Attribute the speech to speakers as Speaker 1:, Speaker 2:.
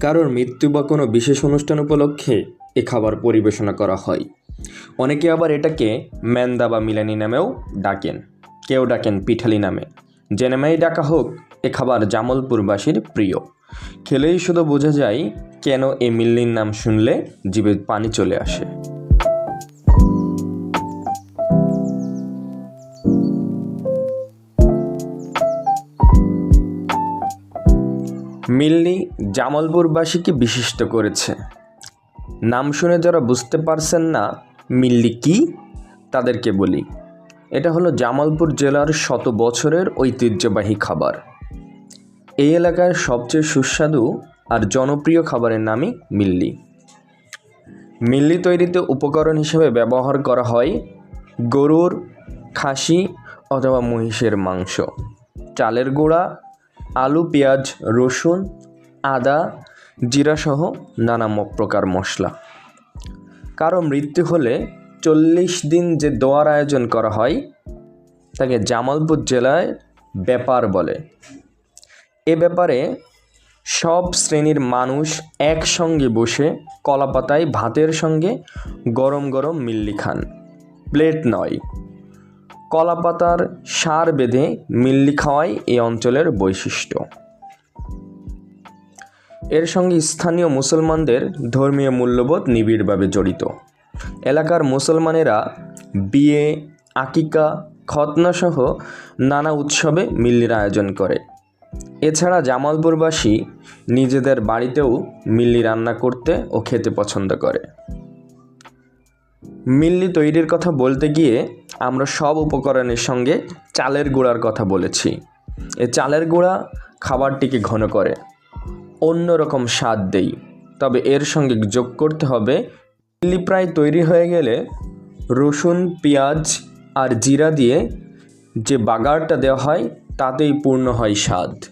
Speaker 1: কারোর মৃত্যু বা কোনো বিশেষ অনুষ্ঠান উপলক্ষে এ খাবার পরিবেশনা করা হয়। অনেকে আবার এটাকে ম্যান্দা বা মিলানি নামেও ডাকেন। কেউ ডাকেন পিঠালি নামে। যে নামেই ডাকা হোক, এ খাবার জামলপুরবাসীর প্রিয়। খেলেই শুধু বোঝা যায় কেন এ মিল্লির নাম শুনলে জীবের পানি চলে আসে। মিল্লি জামালপুরবাসীকে বিশিষ্ট করেছে? নাম শুনে যারা বুঝতে পারছেন না মিল্লি কি? তাদেরকে বলি, এটা হলো জামালপুর জেলার শত বছরের ঐতিহ্যবাহী খাবার। এই এলাকার সবচেয়ে সুস্বাদু আর জনপ্রিয় খাবারের নামই মিল্লি মিল্লি তৈরিতে উপকরণ হিসেবে ব্যবহার করা হয় গরুর, খাসি অথবা মহিষের মাংস। চালের গুঁড়া আলু, পেঁয়াজ, রসুন, আদা জিরাসহ নানা প্রকার মশলা। কারও মৃত্যু হলে চল্লিশ দিন যে দোয়ার আয়োজন করা হয়, তাকে জামালপুর জেলায় ব্যাপার বলে। এ ব্যাপারে সব শ্রেণির মানুষ একসঙ্গে বসে কলাপাতায় ভাতের সঙ্গে গরম গরম মিল্লি খান। প্লেট নয়। কলাপাতার সার বেঁধে মিল্লি খাওয়াই এই অঞ্চলের বৈশিষ্ট্য। এর সঙ্গে স্থানীয় মুসলমানদের ধর্মীয় মূল্যবোধ নিবিড়ভাবে জড়িত। এলাকার মুসলমানেরা বিয়ে, আকিকা খতনাসহ নানা উৎসবে মিল্লির আয়োজন করে। এছাড়া জামালপুরবাসী নিজেদের বাড়িতেও মিল্লি রান্না করতে ও খেতে পছন্দ করে। মিল্লি তৈরির কথা বলতে গিয়ে আমরা সব উপকরণের সঙ্গে চালের গুঁড়ার কথা বলেছি। এ চালের গুঁড়া খাবারটিকে ঘন করে অন্যরকম স্বাদ দেই। তবে এর সঙ্গে যোগ করতে হবে মিল্লি প্রায় তৈরি হয়ে গেলে রসুন, পেঁয়াজ আর জিরা দিয়ে যে বাগারটা দেওয়া হয় তাতেই পূর্ণ হয় স্বাদ।